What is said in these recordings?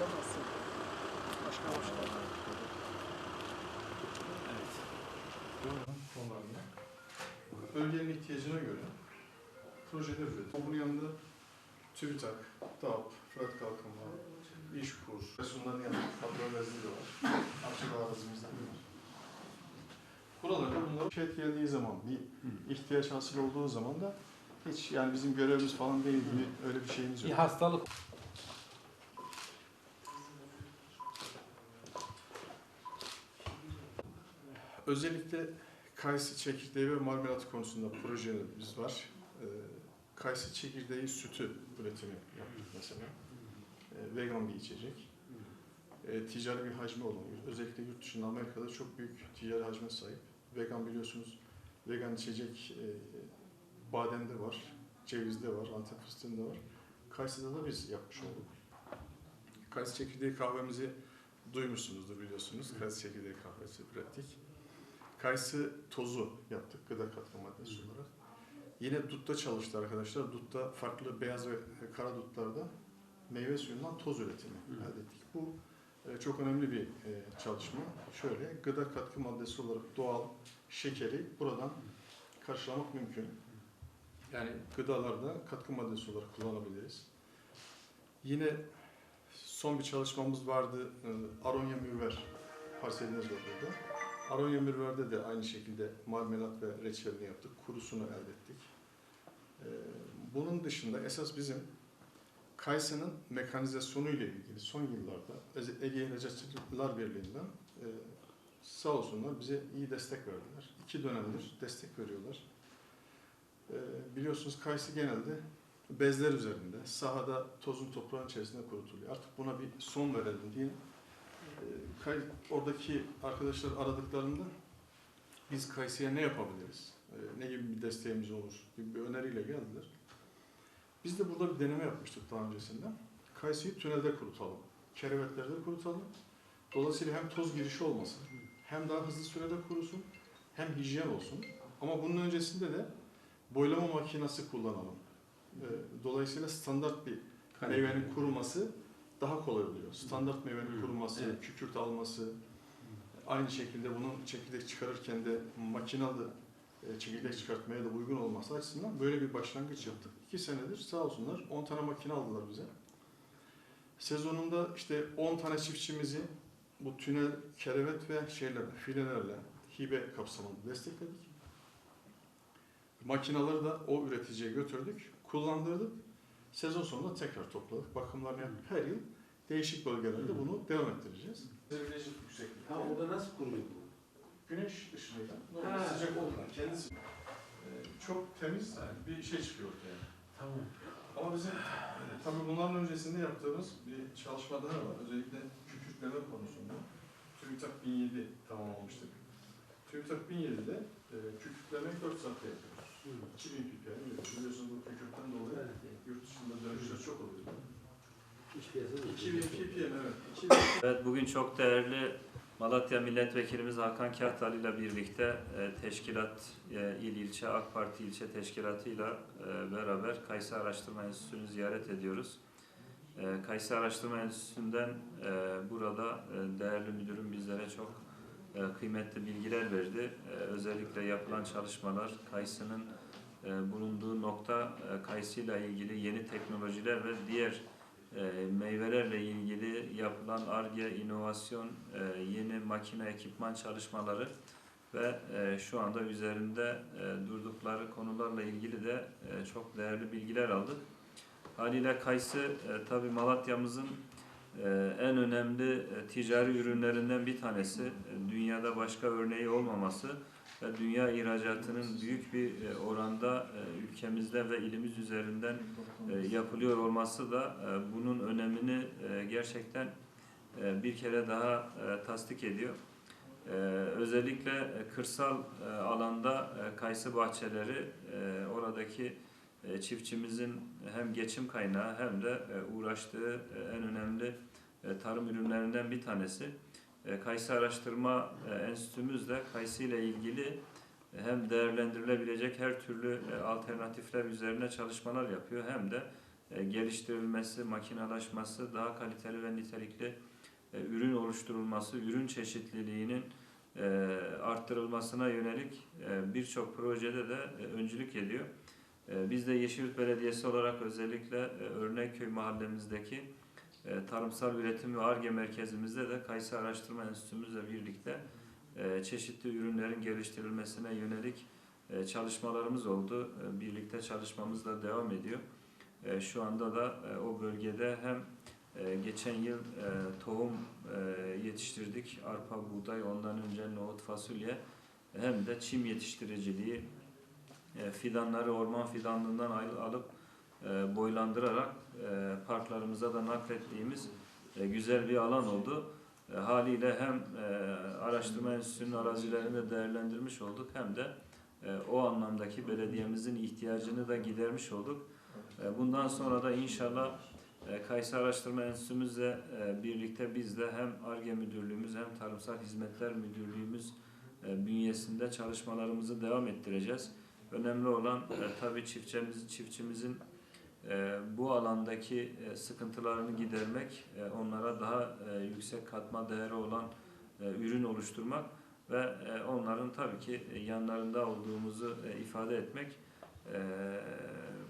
Nasılsın? Başkan hoş geldin. konularında bölgenin ihtiyacına göre projeler üretiyor. Bunun yanında TÜBİTAK, DAP, Fırat Kalkınma, İşkur, Resul'dan yanında Fatma Vezli de var. Akçadağ arazimizde de var. Buralarda bunlar şehit geldiği zaman, bir ihtiyaç hasıl olduğu zaman da hiç yani bizim görevimiz falan değil gibi öyle bir şeyimiz Bir yok. hastalık Özellikle kayısı çekirdeği ve marmelat konusunda projelerimiz var. Ee, kayısı çekirdeği sütü üretimi yaptık mesela. Ee, vegan bir içecek. Ee, ticari bir hacmi olan, özellikle yurt dışında Amerika'da çok büyük ticari hacme sahip. Vegan biliyorsunuz, vegan içecek e, bademde var, cevizde var, antep fıstığında var. Kayısıda da biz yapmış olduk. Kayısı çekirdeği kahvemizi duymuşsunuzdur biliyorsunuz. Kayısı çekirdeği kahvesi ürettik. Kayısı tozu yaptık gıda katkı maddesi olarak. Yine dutta çalıştı arkadaşlar. Dutta farklı beyaz ve kara dutlarda meyve suyundan toz üretimi elde ettik. Bu e, çok önemli bir e, çalışma. Şöyle gıda katkı maddesi olarak doğal şekeri buradan karşılamak mümkün. Yani gıdalarda katkı maddesi olarak kullanabiliriz. Yine son bir çalışmamız vardı. E, Aronya mürver parseliniz var burada. Aronya mürverde de aynı şekilde marmelat ve reçelini yaptık. Kurusunu elde ettik. Ee, bunun dışında esas bizim kayısının mekanizasyonu ile ilgili son yıllarda Ege İhracatçılar Birliği'nden e, sağ olsunlar bize iyi destek verdiler. İki dönemdir destek veriyorlar. Ee, biliyorsunuz kayısı genelde bezler üzerinde, sahada tozun toprağın içerisinde kurutuluyor. Artık buna bir son verelim diye kay, oradaki arkadaşlar aradıklarında biz Kayısı'ya ne yapabiliriz, e, ne gibi bir desteğimiz olur gibi bir öneriyle geldiler. Biz de burada bir deneme yapmıştık daha öncesinde. Kayısı'yı tünelde kurutalım, kerevetlerde kurutalım. Dolayısıyla hem toz girişi olmasın, hem daha hızlı sürede kurusun, hem hijyen olsun. Ama bunun öncesinde de boylama makinesi kullanalım. E, Dolayısıyla standart bir meyvenin kuruması daha kolay oluyor. Standart meyvenin kuruması, Evet. kükürt alması, aynı şekilde bunun çekirdek çıkarırken de makinalı e, çekirdek çıkartmaya da uygun olması açısından böyle bir başlangıç yaptık. İki senedir sağ olsunlar 10 tane makine aldılar bize. Sezonunda işte 10 tane çiftçimizi bu tünel, kerevet ve şeylerle, filelerle hibe kapsamında destekledik. Makinaları da o üreticiye götürdük, kullandırdık. Sezon sonunda tekrar topladık. Bakımlarını yapıp her yıl değişik bölgelerde bunu devam ettireceğiz. Derece yükseklikte. Ha orada nasıl kuruluyor bu? Güneş ışığıyla normal Ha. sıcak olmadan kendisi e, çok temiz bir şey çıkıyor ortaya. Tamam. Ama bizim tabii bunların öncesinde yaptığımız bir çalışma daha var. Özellikle kükürtleme konusunda. TÜBİTAK 1007 tamamlamıştık. TÜBİTAK 1007'de e, kükürtlemeyi 4 saatte yapıyoruz. 2000 ppm yapıyoruz. Biliyorsunuz bu kükürtten dolayı Evet. yurt dışında dönüşler çok oluyor. İş piyasası. 2000 ppm evet. 2000 Evet bugün çok değerli Malatya Milletvekilimiz Hakan Kahtalı ile birlikte e, teşkilat, e, il ilçe AK Parti ilçe teşkilatıyla e, beraber Kayısı Araştırma Enstitüsü'nü ziyaret ediyoruz. Kayısı Araştırma Enstitüsü'nden burada değerli müdürüm bizlere çok kıymetli bilgiler verdi. Özellikle yapılan çalışmalar Kayısı'nın bulunduğu nokta e, Kayısı'yla ilgili yeni teknolojiler ve diğer meyvelerle ilgili yapılan ARGE, inovasyon, e, yeni makine, ekipman çalışmaları ve e, şu anda üzerinde e, durdukları konularla ilgili de çok değerli bilgiler aldık. Haliyle kayısı tabii Malatya'mızın en önemli ticari ürünlerinden bir tanesi. Dünyada başka örneği olmaması ve dünya ihracatının büyük bir e, oranda e, ülkemizde ve ilimiz üzerinden e, yapılıyor olması da bunun önemini gerçekten bir kere daha tasdik ediyor. Özellikle kırsal alanda kayısı bahçeleri oradaki çiftçimizin hem geçim kaynağı hem de uğraştığı en önemli tarım ürünlerinden bir tanesi. E, Kayısı Araştırma e, Enstitümüz de kayısı ile ilgili hem değerlendirilebilecek her türlü e, alternatifler üzerine çalışmalar yapıyor hem de e, geliştirilmesi, makinalaşması, daha kaliteli ve nitelikli e, ürün oluşturulması, ürün çeşitliliğinin e, arttırılmasına yönelik e, birçok projede de e, öncülük ediyor. E, Biz de Yeşilyurt Belediyesi olarak özellikle e, Örnekköy mahallemizdeki e, tarımsal üretim ve ARGE merkezimizde de Kayısı Araştırma Enstitümüzle birlikte e, çeşitli ürünlerin geliştirilmesine yönelik e, çalışmalarımız oldu. Birlikte çalışmamız da devam ediyor. E, Şu anda da o bölgede hem geçen yıl tohum yetiştirdik, arpa, buğday, ondan önce nohut, fasulye hem de çim yetiştiriciliği fidanları orman fidanlığından al- alıp e, boylandırarak e, parklarımıza da naklettiğimiz e, güzel bir alan oldu. E, haliyle hem araştırma enstitüsünün arazilerini de değerlendirmiş olduk hem de o anlamdaki belediyemizin ihtiyacını da gidermiş olduk. Bundan sonra da inşallah e, Kayısı Araştırma Enstitümüzle birlikte biz de hem ARGE Müdürlüğümüz hem Tarımsal Hizmetler Müdürlüğümüz bünyesinde çalışmalarımızı devam ettireceğiz. Önemli olan tabii çiftçimiz, çiftçimizin bu alandaki e, sıkıntılarını gidermek, e, onlara daha e, yüksek katma değeri olan ürün oluşturmak ve onların tabii ki yanlarında olduğumuzu ifade etmek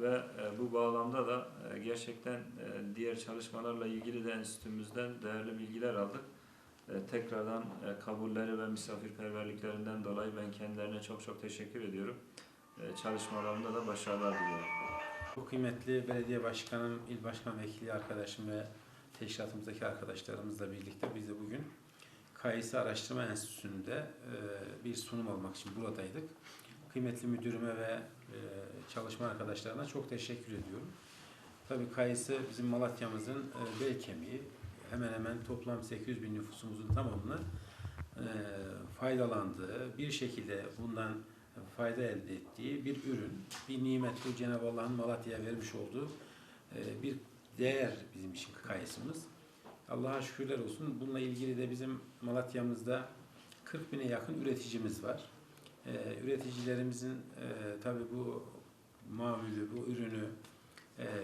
ve bu bağlamda da gerçekten diğer çalışmalarla ilgili de enstitümüzden değerli bilgiler aldık. Tekrardan kabulleri ve misafirperverliklerinden dolayı ben kendilerine çok çok teşekkür ediyorum. Çalışmalarında da başarılar diliyorum. Bu kıymetli belediye başkanım, il başkan vekili arkadaşım ve teşkilatımızdaki arkadaşlarımızla birlikte biz de bugün Kayısı Araştırma Enstitüsü'nde e, bir sunum almak için buradaydık. Kıymetli müdürüme ve e, çalışma arkadaşlarına çok teşekkür ediyorum. Tabii Kayısı bizim Malatya'mızın e, bel kemiği. Hemen hemen toplam 800 bin nüfusumuzun tamamını faydalandığı, bir şekilde bundan fayda elde ettiği bir ürün, bir nimet bu Cenab-ı Allah'ın Malatya'ya vermiş olduğu e, bir değer bizim için kayısımız. Allah'a şükürler olsun. Bununla ilgili de bizim Malatya'mızda 40 bine yakın üreticimiz var. E, üreticilerimizin e, tabii bu mamülü, bu ürünü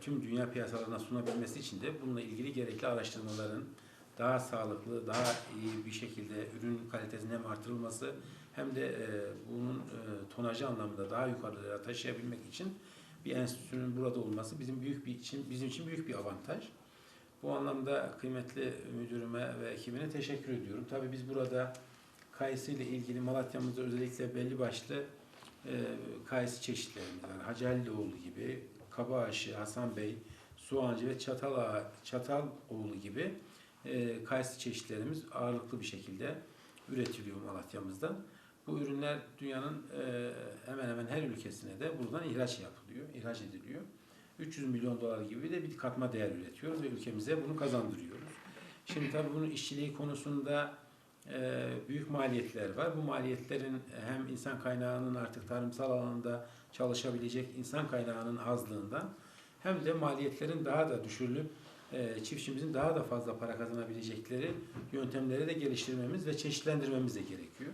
tüm dünya piyasalarına sunabilmesi için de bununla ilgili gerekli araştırmaların daha sağlıklı, daha iyi bir şekilde ürün kalitesinin hem artırılması hem de e, bunun e, tonajı anlamında daha yukarılara taşıyabilmek için bir enstitünün burada olması bizim büyük bir için bizim için büyük bir avantaj. Bu anlamda kıymetli müdürüme ve ekibine teşekkür ediyorum. Tabii biz burada kayısı ile ilgili Malatya'mızda özellikle belli başlı e, kayısı çeşitlerimiz var. Hacı Halilioğlu gibi, Kabaşı, Hasan Bey, Soğancı ve Çatal Çataloğlu gibi e, kayısı çeşitlerimiz ağırlıklı bir şekilde üretiliyor Malatya'mızda. Bu ürünler dünyanın e, hemen hemen her ülkesine de buradan ihraç yapılıyor, ihraç ediliyor. 300 milyon dolar gibi de bir katma değer üretiyoruz ve ülkemize bunu kazandırıyoruz. Şimdi tabii bunun işçiliği konusunda e, büyük maliyetler var. Bu maliyetlerin hem insan kaynağının artık tarımsal alanda çalışabilecek insan kaynağının azlığından hem de maliyetlerin daha da düşürülüp e, çiftçimizin daha da fazla para kazanabilecekleri yöntemleri de geliştirmemiz ve çeşitlendirmemiz de gerekiyor.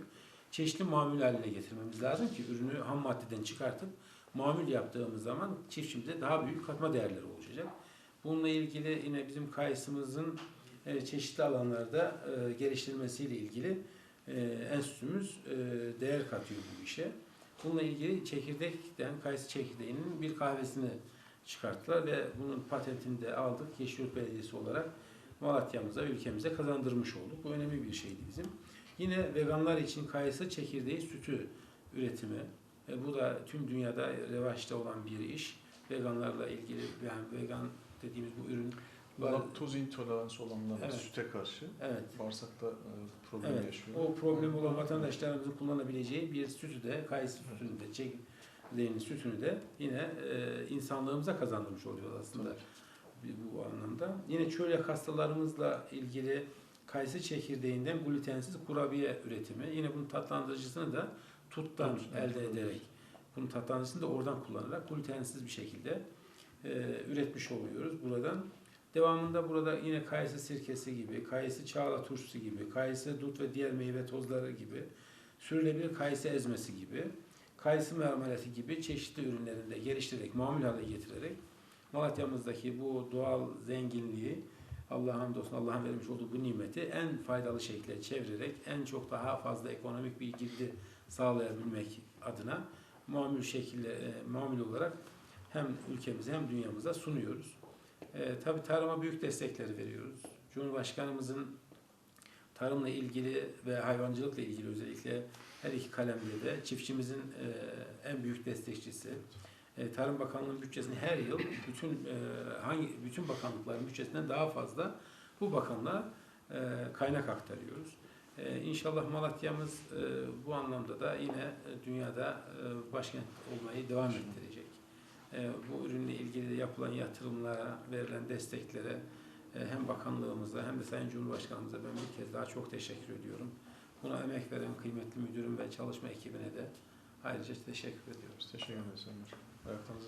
Çeşitli mamul haline getirmemiz lazım ki ürünü ham maddeden çıkartıp mamul yaptığımız zaman çiftçimize daha büyük katma değerleri olacak. Bununla ilgili yine bizim kayısımızın e, çeşitli alanlarda e, geliştirilmesiyle ilgili e, enstitümüz değer katıyor bu işe. Bununla ilgili çekirdekten, kayısı çekirdeğinin bir kahvesini çıkarttılar ve bunun patentini de aldık. Yeşilyurt Belediyesi olarak Malatya'mıza, ülkemize kazandırmış olduk. Bu önemli bir şeydi bizim. Yine veganlar için kayısı çekirdeği sütü üretimi. E, bu da tüm dünyada revaçta olan bir iş. Veganlarla ilgili yani vegan dediğimiz bu ürün. Laktoz intoleransı olanlar Evet. süte karşı Evet. bağırsakta e, problem Evet. yaşıyor. O problem olan vatandaşlarımızın kullanabileceği bir sütü de, kayısı sütünü de, çekirdeğinin sütünü de yine e, insanlığımıza kazandırmış oluyor aslında bir- bu anlamda. Yine çölyak hastalarımızla ilgili kayısı çekirdeğinden glutensiz kurabiye üretimi. Yine bunun tatlandırıcısını da tuttan Tut, elde ederek, bunun tatlandırıcısını da oradan kullanarak glutensiz bir şekilde e, üretmiş oluyoruz buradan. Devamında burada yine kayısı sirkesi gibi, kayısı çağla turşusu gibi, kayısı dut ve diğer meyve tozları gibi, sürülebilir kayısı ezmesi gibi, kayısı marmelatı gibi çeşitli ürünlerinde geliştirerek, mamul hale getirerek Malatya'mızdaki bu doğal zenginliği Allah'a hamdolsun Allah'ın vermiş olduğu bu nimeti en faydalı şekilde çevirerek en çok daha fazla ekonomik bir girdi sağlayabilmek adına mamül şekilde e, mamül olarak hem ülkemize hem dünyamıza sunuyoruz. E, tabii tarıma büyük destekleri veriyoruz. Cumhurbaşkanımızın tarımla ilgili ve hayvancılıkla ilgili özellikle her iki kalemde de çiftçimizin e, en büyük destekçisi. E, Tarım Bakanlığı'nın bütçesini her yıl bütün e, hangi bütün bakanlıkların bütçesinden daha fazla bu bakanlığa e, kaynak aktarıyoruz. E, İnşallah Malatya'mız e, bu anlamda da yine e, dünyada e, başkent olmayı devam ettirecek. E, bu ürünle ilgili yapılan yatırımlara, verilen desteklere e, hem bakanlığımıza hem de Sayın Cumhurbaşkanımıza ben bir kez daha çok teşekkür ediyorum. Buna emek veren kıymetli müdürüm ve çalışma ekibine de ayrıca teşekkür ediyoruz. Teşekkür ederiz Welcome.